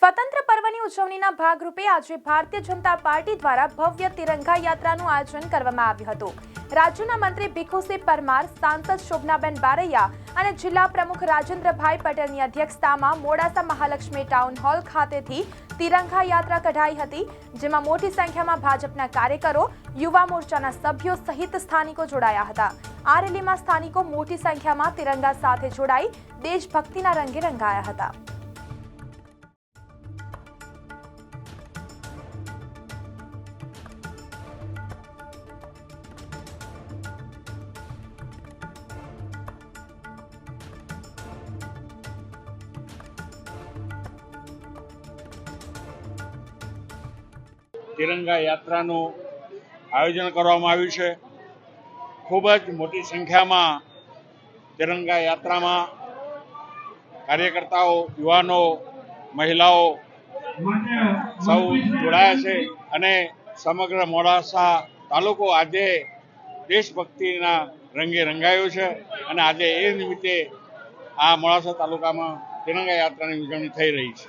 સ્વતંત્ર પર્વની ઉજવણીના ભાગરૂપે આજે ભારતીય જનતા પાર્ટી દ્વારા ભવ્ય તિરંગા યાત્રાનું આયોજન કરવામાં આવ્યું હતું. રાજ્યના મંત્રી ભીખુસિંહ પરમાર, સાંસદ શોભનાબેન બારૈયા અને જિલ્લા પ્રમુખ રાજેન્દ્રભાઈ પટેલની અધ્યક્ષતામાં મોડાસા મહાલક્ષ્મી ટાઉન હોલ ખાતેથી તિરંગા યાત્રા કઢાઈ હતી, જેમાં મોટી સંખ્યામાં ભાજપના કાર્યકરો, યુવા મોરચાના સભ્યો સહિત સ્થાનિકો જોડાયા હતા. આ રેલીમાં સ્થાનિકો મોટી સંખ્યામાં તિરંગા સાથે જોડાઈ દેશભક્તિના રંગે રંગાયા હતા. તિરંગા યાત્રાનું આયોજન કરવામાં આવ્યું છે. ખૂબ જ મોટી સંખ્યામાં તિરંગા યાત્રામાં કાર્યકર્તાઓ, યુવાનો, મહિલાઓ સૌ જોડાયા છે અને સમગ્ર મોડાસા તાલુકો આજે દેશભક્તિના રંગે રંગાયો છે અને આજે એ નિમિત્તે આ મોડાસા તાલુકામાં તિરંગા યાત્રાની ઉજવણી થઈ રહી છે.